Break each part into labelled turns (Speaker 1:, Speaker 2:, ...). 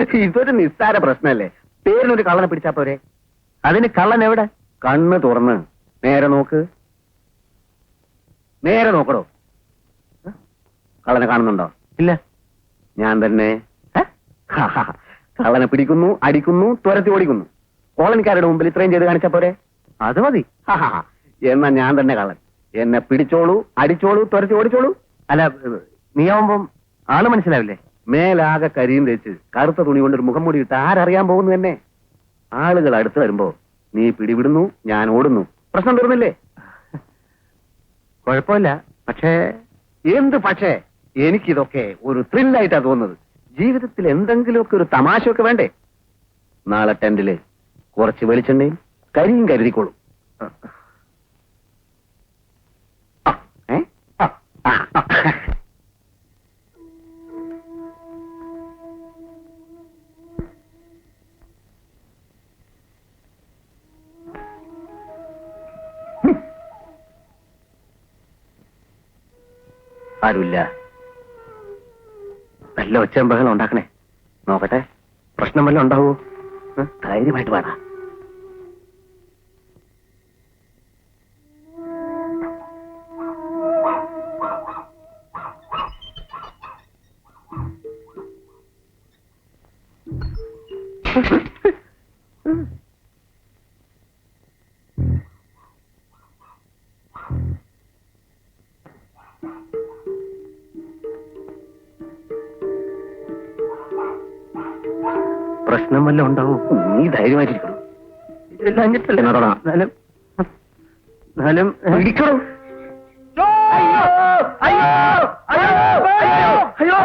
Speaker 1: ഇതൊരു നിസ്സാര പ്രശ്നമല്ലേ? പേരിനൊരു കള്ളനെ പിടിച്ചാ പോരെ?
Speaker 2: അതിന് കള്ളൻ എവിടെ?
Speaker 1: കണ്ണ് തുറന്ന്. നേരെ നോക്ക്. നേരെ നോക്കടോ. കള്ളനെ കാണുന്നുണ്ടോ?
Speaker 2: ഇല്ല.
Speaker 1: ഞാൻ തന്നെ? കള്ളനെ പിടിക്കുന്നു അടിക്കുന്നു തുരത്തി ഓടിക്കുന്നു. കോളനിക്കാരുടെ മുമ്പിൽ ഇത്രയും ചെയ്ത് കാണിച്ചാ പോരെ?
Speaker 2: അത് മതി.
Speaker 1: എന്നാ ഞാൻ തന്നെ കള്ളൻ. എന്നെ പിടിച്ചോളൂ അടിച്ചോളൂ തുരത്തി ഓടിച്ചോളൂ.
Speaker 2: അല്ല നീയാവുമ്പം ആൾ മനസ്സിലാവില്ലേ?
Speaker 1: മേലാകെ കരിയും തേച്ച് കറുത്ത തുണി കൊണ്ട് ഒരു മുഖം മൂടി ഇട്ട് ആരറിയാൻ പോകുന്നു തന്നെ ആളുകൾ അടുത്ത് വരുമ്പോ നീ പിടിവിടുന്നു ഞാൻ ഓടുന്നു. പ്രശ്നം തീർന്നില്ലേ?
Speaker 2: കുഴപ്പമില്ല. പക്ഷേ
Speaker 1: എന്ത് പക്ഷേ? എനിക്കിതൊക്കെ ഒരു ത്രില്ലായിട്ടാ തോന്നുന്നത്. ജീവിതത്തിൽ എന്തെങ്കിലുമൊക്കെ ഒരു തമാശയൊക്കെ വേണ്ടേ? നാളെ ടെന്റിൽ കുറച്ച് വെളിച്ചെണ്ണയും കരിയും കരുതിക്കോളൂ. ആരുമില്ല.
Speaker 2: നല്ല ഒച്ചയും ബഹളം ഉണ്ടാക്കണേ.
Speaker 1: നോക്കട്ടെ
Speaker 2: പ്രശ്നം വല്ലതും ഉണ്ടാവോ?
Speaker 1: ധൈര്യമായിട്ട് വേണം
Speaker 2: പ്രശ്നം വല്ലതും ഉണ്ടാവും
Speaker 1: നീ ധൈര്യമായിട്ടിരിക്കണം
Speaker 2: അയ്യോ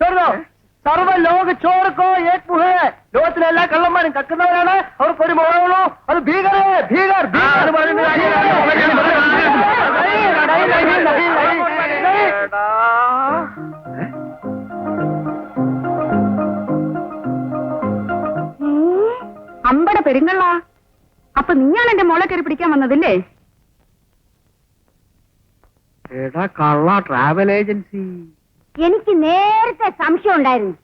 Speaker 2: സർവ ലോക ചോർക്കോ ഏക് മുഹേ ലോകത്തിലെ എല്ലാ കള്ളന്മാരും കക്കുന്നവരാണ്. അവർക്ക് ഒരു മുഖമുള്ളൂ അത് ഭീകരേ ഭീകർ
Speaker 3: അമ്പട പെരുങ്ങള്ള അപ്പൊ നീയാണ് എന്റെ മോളെ കയറി പിടിക്കാൻ വന്നതില്ലേ?
Speaker 2: എടാ കള്ള ട്രാവൽ ഏജൻസി.
Speaker 3: എനിക്ക് നേരത്തെ സംശയം ഉണ്ടായിരുന്നു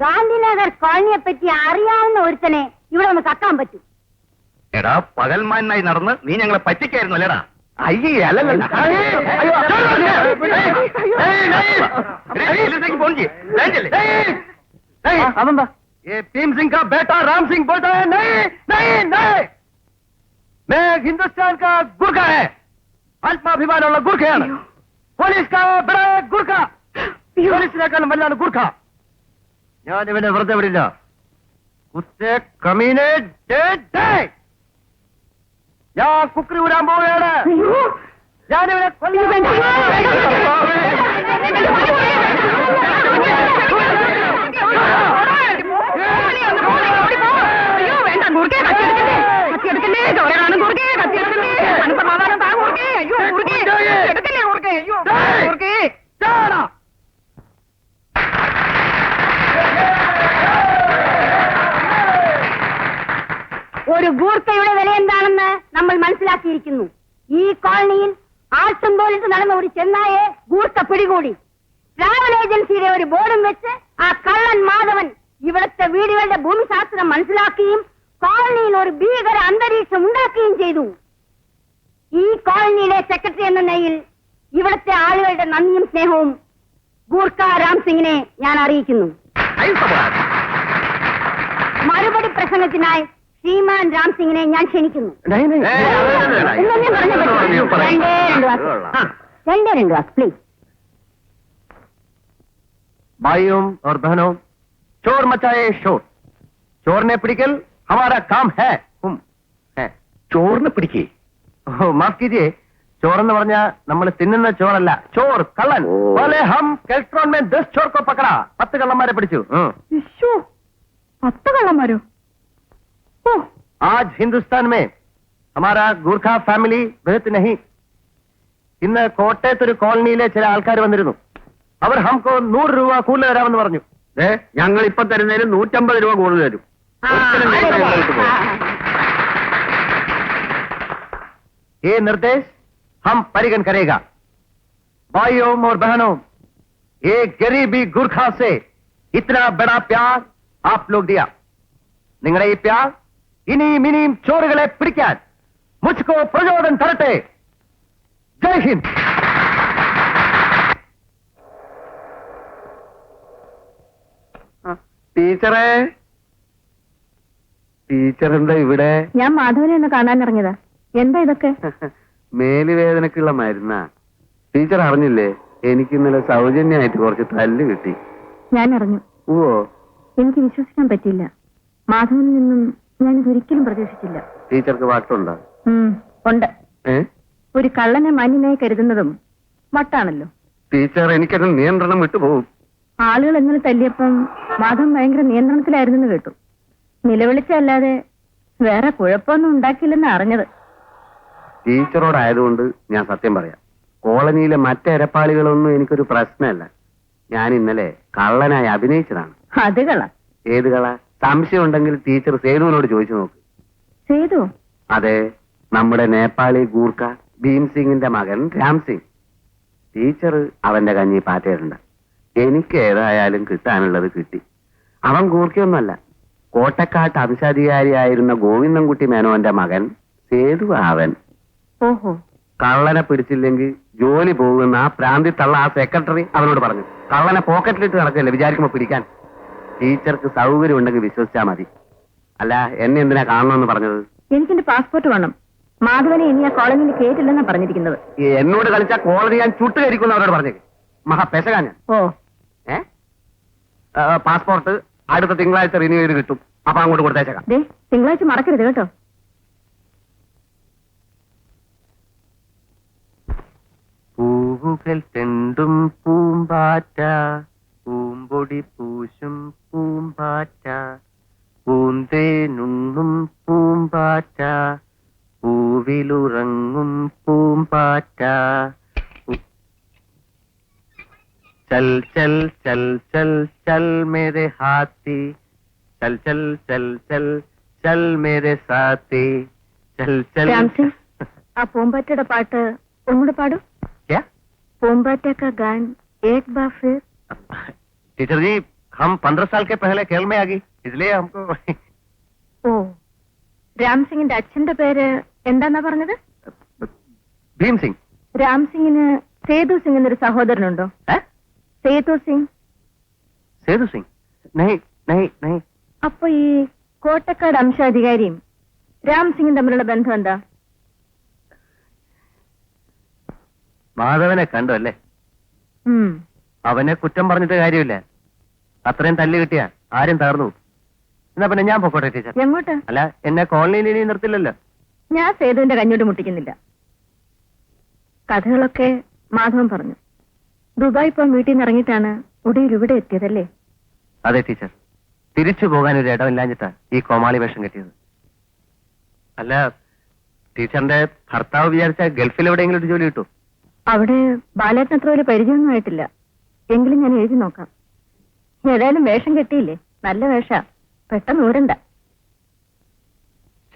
Speaker 3: ഗാന്ധിനഗർ കോളനിയെ പറ്റി അറിയാവുന്ന ഒരുത്തനെ ഇവിടെ ഒന്ന് കക്കാൻ പറ്റും
Speaker 4: എടാ പകൽമാനായി നടന്ന് നീ ഞങ്ങളെ പറ്റിക്കായിരുന്നു അല്ലേടാ
Speaker 1: അയ്യേ അല്ലല്ല
Speaker 4: ഫോൺ ചെയ്യേ
Speaker 2: അതെന്താ
Speaker 1: ये भीम सिंह का बेटा राम सिंह बोलता है नहीं नहीं नहीं मैं हिंदुस्तान का गुरखा है ആത്മാഭിമാനമുള്ള ഗുർഖയാണ് പോലീസ് കാ ബഡാ ഗുർഖ പോലീസിനേക്കാളും വല്ലാണ് കൂർഖ ഞാൻ ഇവനെ വെറുതെ വിടില്ല ഞാൻ കുക്കറി ഊരാൻ പോവുകയാണ് ഞാനിവനെ
Speaker 3: ഒരു ഗൂർക്കയുടെ വില എന്താണെന്ന് നമ്മൾ മനസ്സിലാക്കിയിരിക്കുന്നു. ഈ കോളനിയിൽ ആട്ടും പോലീസ് നടന്ന ഒരു ചെന്നായെ ഗൂർക്ക പിടികൂടി. ട്രാവൽ ഏജൻസിയുടെ ഒരു ബോർഡും വെച്ച് ആ കള്ളൻ മാധവൻ ഇവിടുത്തെ വീടുകളുടെ ഭൂമിശാസ്ത്രം മനസ്സിലാക്കുകയും കോളനിയിൽ ഒരു ഭീകര അന്തരീക്ഷം ഉണ്ടാക്കുകയും ചെയ്തു. ഈ കോളനിയിലെ സെക്രട്ടറി എന്ന നിലയിൽ ഇവിടുത്തെ ആളുകളുടെ നന്ദിയും സ്നേഹവും
Speaker 5: ഗൂർക്ക രാം സിംഗിനെ ഞാൻ അറിയിക്കുന്നു. മറുപടി പ്രസംഗത്തിനായി ശ്രീമാൻ രാം സിംഗിനെ ഞാൻ ക്ഷണിക്കുന്നു. ഇന്നൊന്നും പറഞ്ഞു പറ്റില്ല. രണ്ടേ രണ്ട് വാക്ക്. പ്ലീസ്
Speaker 6: भाइयों और बहनों चोर मचाए शोर चोर ने पिटिकल हमारा काम है है
Speaker 1: പിടിക്കേ.
Speaker 6: ഓ മാഫ് കീജിയെ. ചോറെന്ന് പറഞ്ഞ നമ്മൾ തിന്നുന്ന ചോറല്ല. ചോർ കള്ളൻ. പോലെ ഹം കെൽട്രോൺ മേ ദസ് ചോർക്കോ പക്കടാ. പക്കട പത്ത് കള്ളന്മാരെ പിടിച്ചു. ഉം.
Speaker 5: പത്ത് കള്ളന്മാരോ?
Speaker 6: आज हिंदुस्तान में हमारा ഗൂർഖ ഫാമിലി ബഹത്ത് नहीं ഇന്ന് കോട്ടയത്ത് ഒരു കോളനിയിലെ ചില ആൾക്കാർ വന്നിരുന്നു അവർ ഹംകോ നൂറ് രൂപ കൂടുതൽ തരാമെന്ന് പറഞ്ഞു
Speaker 1: ഏ ഞങ്ങൾ ഇപ്പൊ തരുന്നതിന് നൂറ്റമ്പത് രൂപ കൂടുതൽ തരും
Speaker 5: ആ,
Speaker 1: ഒരിക്കലും
Speaker 5: ആ,
Speaker 1: ഞങ്ങൾ ഇങ്ങോട്ട് പോകും.
Speaker 6: ये निर्देश हम परिगण करेगा भाइयों और बहनों ये गरीबी गुरखा से इतना बड़ा प्यार आप लोग दिया നിങ്ങളുടെ ഈ പ്യാർ ഇനിയും ഇനിയും ചോറുകളെ പിടിക്കാൻ മുസ്കോ പ്രചോദനം തരട്ടെ. ജയ് ഹിന്ദ്.
Speaker 1: ടീച്ചറേ. ടീച്ചർ എന്താ ഇവിടെ?
Speaker 5: ഞാൻ മാധവനെ ഒന്ന് കാണാൻ ഇറങ്ങിയതാ. എന്താ ഇതൊക്കെ?
Speaker 1: മേലുവേദനക്കുള്ള മരുന്നാ. ടീച്ചർ അറിഞ്ഞില്ലേ? എനിക്ക് ഇന്നലെ സൗജന്യമായിട്ട് കുറച്ച് തല്ല് കിട്ടി.
Speaker 5: ഞാൻ അറിഞ്ഞു.
Speaker 1: ഓ
Speaker 5: എനിക്ക് വിശ്വസിക്കാൻ പറ്റില്ല മാധവനിൽ നിന്നും ഞാൻ ഒരിക്കലും പ്രതീക്ഷിച്ചില്ല.
Speaker 1: ടീച്ചർക്ക് വട്ടുണ്ടോ?
Speaker 5: ഉണ്ട്. ഒരു കള്ളനെ മാന്യനായി കരുതുന്നതും വട്ടാണല്ലോ.
Speaker 1: ടീച്ചർ എനിക്കത് നിയന്ത്രണം വിട്ടുപോകും.
Speaker 5: ആളുകൾ എങ്ങനെ തല്ലിയപ്പം മാധവൻ ഭയങ്കര നിയന്ത്രണത്തിലായിരുന്നെന്ന് കേട്ടു. നിലവിളിച്ചല്ലാതെ വേറെ കുഴപ്പമൊന്നും ഉണ്ടാക്കില്ലെന്ന് അറിഞ്ഞത്.
Speaker 1: ടീച്ചറോടായതുകൊണ്ട് ഞാൻ സത്യം പറയാം. കോളനിയിലെ മറ്റരപ്പാളികളൊന്നും എനിക്കൊരു പ്രശ്നമല്ല. ഞാൻ ഇന്നലെ കള്ളനായി അഭിനയിച്ചതാണ്.
Speaker 5: അത് കള
Speaker 1: ഏത് കള സംശയം ഉണ്ടെങ്കിൽ ടീച്ചർ സേതുവിനോട് ചോദിച്ചു നോക്ക്.
Speaker 5: സേതു?
Speaker 1: അതെ നമ്മുടെ നേപ്പാളി ഗൂർഖ ഭീം സിംഗിന്റെ മകൻ രാം സിംഗ് ടീച്ചർ അവന്റെ കഞ്ഞി പാറ്റയിട്ടുണ്ട് എനിക്ക് ഏതായാലും കിട്ടാനുള്ളത് കിട്ടി. അവൻ ഗൂർഖയൊന്നുമല്ല. കോട്ടക്കാട്ട് അംശാധികാരിയായിരുന്ന ഗോവിന്ദൻകുട്ടി മേനോന്റെ മകൻ സേതു അവൻ
Speaker 5: ഓഹോ.
Speaker 1: കള്ളനെ പിടിച്ചില്ലെങ്കിൽ ജോലി പോകുന്ന ആ പ്രാന്തി തള്ള ആ സെക്രട്ടറി അവനോട് പറഞ്ഞു. കള്ളനെ പോക്കറ്റിലിട്ട് നടക്കല്ലേ വിചാരിക്കുമ്പോ പിടിക്കാൻ? ടീച്ചർക്ക് സൗകര്യം ഉണ്ടെങ്കിൽ വിശ്വസിച്ചാ മതി. അല്ല എന്നെ എന്തിനാ കാണണമെന്ന് പറഞ്ഞത്?
Speaker 5: എനിക്കെന്റെ പാസ്പോർട്ട് വേണം. മാധവനെ ഇനി ആ കോളനിയിൽ കേട്ടില്ലെന്നാ പറഞ്ഞിരിക്കുന്നത്.
Speaker 1: ഈ എന്നോട് കളിച്ച കോളനി ഞാൻ ചുട്ടുകരിക്കുന്നു അവരോട് പറഞ്ഞത്. മഹാപെശകാ ഞാൻ.
Speaker 5: ഓ.
Speaker 1: ഏ? ആ, പാസ്പോർട്ട് അടുത്ത തിങ്കളാഴ്ച റിന്യൂ ചെയ്ത് കിട്ടും. അപ്പൊ അങ്ങോട്ട് കൊടുത്തേച്ചേക്കാം.
Speaker 5: ദേ തിങ്കളാഴ്ച മറക്കരുത് കേട്ടോ.
Speaker 6: പൂവുകൾ തെണ്ടും പൂമ്പാറ്റ. പൂമ്പൊടി പൂശും പൂമ്പാറ്റ പൂന്തേനുണ്ണും പൂമ്പാറ്റ പൂവിലുറങ്ങും പൂമ്പാറ്റ. ചൽ ചൽ ചൽ ചൽ ചൽ മേരെ ഹാത്തി ചൽ ചൽ ചൽ ചൽ ചൽ മേരെ സാത്തി. ചൽ ചൽ.
Speaker 5: ആ പൂമ്പാറ്റയുടെ പാട്ട് ഒന്നുകൂടെ പാടും. പൂമ്പാറ്റ കാ ഗാൻ ഏക് ബാ ഫിർ
Speaker 6: टीचर जी हम पंद्रह साल के पहले खेल में आ गई इसलिए हमको
Speaker 5: ഓ രാം സിംഗിന്റെ അച്ഛന്റെ പേര് എന്താന്നാ പറഞ്ഞത്
Speaker 6: भीम सिंह
Speaker 5: രാം സിംഗിന് സേതു സിംഗ് എന്നൊരു സഹോദരനുണ്ടോ
Speaker 6: है
Speaker 5: സേതു സിംഗ്
Speaker 6: सेतु सिंह नहीं नहीं नहीं
Speaker 5: അപ്പൊ ഈ കോട്ടക്കാട് അംശാധികാരിയും രാം സിംഗും തമ്മിലുള്ള ബന്ധം എന്താ
Speaker 6: മാധവനെ കണ്ടു അല്ലേ
Speaker 5: ഉം.
Speaker 6: അവനെ കുറ്റം പറഞ്ഞിട്ട് കാര്യമില്ല അത്രയും തല്ല് കിട്ടിയാ ആരും തകർന്നു എന്നാ പിന്നെ ഞാൻ പൊക്കോട്ടെ ടീച്ചർ.
Speaker 5: എങ്ങോട്ട്?
Speaker 6: അല്ല എന്നെ കോളനിയിൽ ഇനി നിർത്തില്ലല്ലോ.
Speaker 5: ഞാൻ സേതുവിന്റെ കഞ്ഞോട്ട് മുട്ടിക്കുന്നില്ല. കഥകളൊക്കെ മാധവൻ പറഞ്ഞു. ദുബായ് ഇപ്പം വീട്ടിൽ നിന്ന് ഇറങ്ങിയിട്ടാണ് ഒടുവിൽ ഇവിടെ എത്തിയതല്ലേ?
Speaker 6: അതെ ടീച്ചർ. തിരിച്ചു പോകാൻ ഒരു ഇടമില്ലാഞ്ഞിട്ടാ ഈ കോമാളി വേഷം കെട്ടിയത്. അല്ല ടീച്ചറിന്റെ ഭർത്താവ് വിചാരിച്ച ഗൾഫിൽ എവിടെയെങ്കിലും ഒരു ജോലി കിട്ടും.
Speaker 5: അവിടെ ബാലേട്ടൻ അത്ര വലിയ പരിചയമൊന്നും ആയിട്ടില്ല. എങ്കിലും ഞാൻ എഴുതി നോക്കാം. ഏതായാലും വേഷം കെട്ടിയില്ലേ? നല്ല വേഷ. പെട്ടെന്ന് ഊരണ്ട.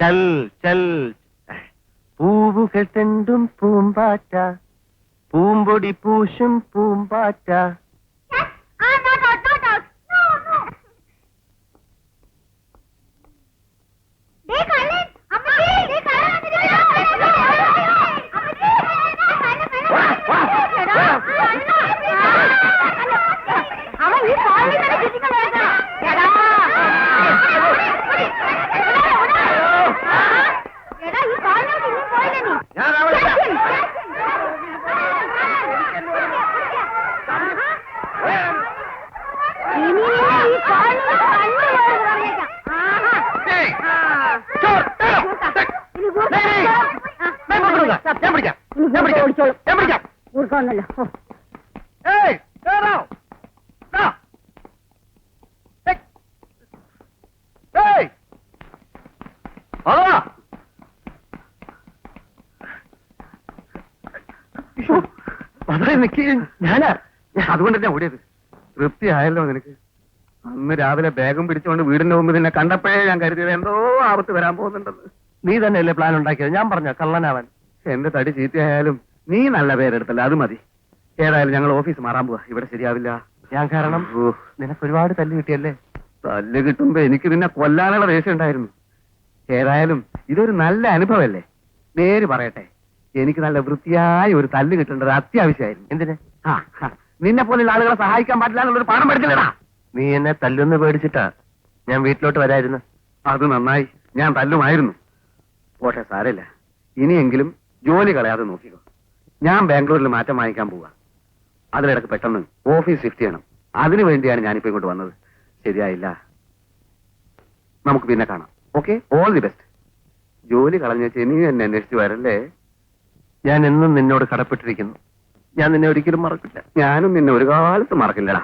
Speaker 6: ചൽ ചൽ. പൂവുകൾ തെണ്ടും പൂമ്പാറ്റ. പൂമ്പൊടി പൂശും പൂമ്പാറ്റ
Speaker 3: കോളനി തന്നെ ചുറ്റിക്കൊണ്ട് നടക്കണം. എടാ. എടാ, ഈ കോളനിയോട് ഇനിയും പോയില്ലേ നീ?
Speaker 1: ഞാൻ അവിടെ ഇല്ല.
Speaker 3: Jackson, Jackson. ഇനി നിന്നെ ഈ കോളനിയിൽ കണ്ടുപോയെന്ന് പറഞ്ഞേക്കാം. ആഹാ.
Speaker 1: ഏയ്,
Speaker 3: ആ.
Speaker 1: ചോർ, ഏയ്,
Speaker 3: ഗൂർക്ക. ഇനി ഗൂർക്ക
Speaker 1: നെയ്, നെയ്.
Speaker 3: ആ.
Speaker 1: ഞാൻ കൊണ്ടുവരാം. ഞാൻ പിടിക്കാം
Speaker 3: ഇനി
Speaker 1: ഞാൻ
Speaker 3: ഗൂർക്ക
Speaker 1: പിടിക്കാം
Speaker 3: ഓടിച്ചോളും.
Speaker 1: ഞാൻ പിടിക്കാം
Speaker 3: ഗൂർക്ക വന്നല്ലോ ഓ.
Speaker 1: ഏയ് കേറോ ദാ. ഏയ്. ഏയ് അതാ അതെ നിക്ക്. ഞാനാ? അതുകൊണ്ട് തന്നെ ഓടിയത്. തൃപ്തിയായല്ലോ നിനക്ക്. അന്ന് രാവിലെ ബാഗും പിടിച്ചുകൊണ്ട് വീടിന്റെ മുമ്പ് നിന്നെ കണ്ടപ്പോഴേ ഞാൻ കരുതിയത് എന്തോ ആപത്ത് വരാൻ പോകുന്നുണ്ടെന്ന്.
Speaker 2: നീ തന്നെയല്ലേ പ്ലാൻ ഉണ്ടാക്കിയത്? ഞാൻ പറഞ്ഞ കള്ളനാവൻ.
Speaker 1: എന്റെ തടി ചീത്തയായാലും നീ നല്ല പേരെടുത്തല്ല അത് മതി. ഏതായാലും ഞങ്ങൾ ഓഫീസ് മാറാൻ പോവാ. ഇവിടെ ശരിയാവില്ല.
Speaker 2: ഞാൻ കാരണം നിനക്ക് ഒരുപാട് തല്ല് കിട്ടിയല്ലേ?
Speaker 1: തല്ല് കിട്ടുമ്പോ എനിക്ക് നിന്നെ കൊല്ലാനുള്ള ദേഷ്യം ഉണ്ടായിരുന്നു. ഏതായാലും ഇതൊരു നല്ല അനുഭവമല്ലേ? നേര് പറയട്ടെ. എനിക്ക് നല്ല വൃത്തിയായ ഒരു തല്ല് കിട്ടേണ്ടത് അത്യാവശ്യമായിരുന്നു.
Speaker 2: എന്തിന്?
Speaker 1: ആ, നിന്നെ പോലുള്ള ആളുകളെ സഹായിക്കാൻ പാടില്ല എന്നുള്ളൊരു പാഠം പഠിച്ചില്ലടാ.
Speaker 2: നീ എന്നെ തല്ലുന്ന് പേടിച്ചിട്ടാ ഞാൻ വീട്ടിലോട്ട് വരായിരുന്നു.
Speaker 1: അത് നന്നായി. ഞാൻ തല്ലുമായിരുന്നു. പോട്ടെ സാരമില്ല. ഇനിയെങ്കിലും ജോലി കളയാതെ നോക്കിക്കോ. ഞാൻ ബാംഗ്ലൂരിൽ മാറ്റം വാങ്ങിക്കാൻ പോവാ. അതിലിടക്ക് പെട്ടെന്ന് ഓഫീസ് ഷിഫ്റ്റ് ചെയ്യണം. അതിനു വേണ്ടിയാണ് ഞാനിപ്പോ ഇങ്ങോട്ട് വന്നത്. ശരിയായില്ല. നമുക്ക് പിന്നെ കാണാം. ഓക്കെ? All the best. ജോലി കളഞ്ഞ നീ എന്നെ അന്വേഷിച്ച് വരല്ലേ?
Speaker 2: ഞാൻ എന്നും നിന്നോട് കടപ്പെട്ടിരിക്കുന്നു. ഞാൻ നിന്നെ ഒരിക്കലും മറക്കില്ല.
Speaker 1: ഞാനും നിന്നെ ഒരു കാലത്ത് മറക്കില്ലടാ.